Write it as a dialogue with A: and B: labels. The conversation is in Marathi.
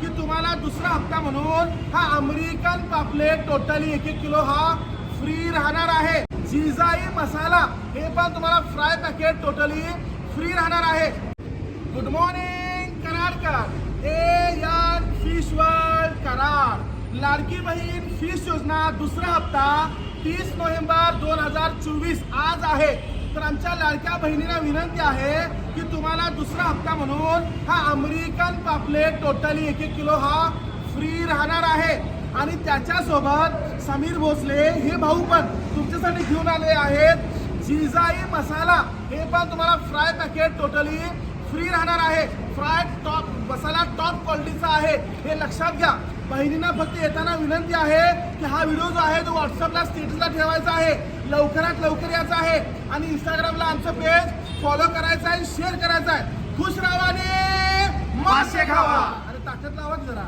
A: की तुम्हाला दुसरा हप्ता म्हणून हा अमेरिकन पापलेट टोटली एक एक किलो हा फ्री राहणार आहे. जिजाई मसाला, हे पण तुम्हाला फ्राय पॅकेट टोटली फ्री राहणार आहे. Good morning Karadkar. ए यान fish world Karad. Ladki Bahin fish योजना दुसरा हप्ता तीस नोव्हेंबर दोन हज़ार चोवीस आज आहे. तर आमच्या लाडक्या बहिणीला विनंती आहे की तुम्हाला दुसरा हप्ता म्हणून हा अमेरिकन पापलेट टोटली एक एक किलो हा फ्री राहणार आहे. आणि त्याच्यासोबत समीर भोसले हे भाऊ पण तुमच्यासाठी घेऊन आले आहेत. जिजाई मसाला हे पण तुम्हाला फ्राय पॅकेट टोटली फ्री राहणार आहे. फ्राय टॉप मसाला टॉप क्वालिटीचा आहे हे लक्षात घ्या. बहिणींना फक्त येताना विनंती आहे की हा व्हिडिओ जो आहे तो व्हॉट्सअपला स्टेटसला ठेवायचा आहे. लवकरात लवकर यायचा आहे. आणि इंस्टाग्रामला आमचं पेज फॉलो करायचं आहे शेअर करायचं आहे. खुश राहा आणि मासे खावा. आणि ताकद लावा जरा.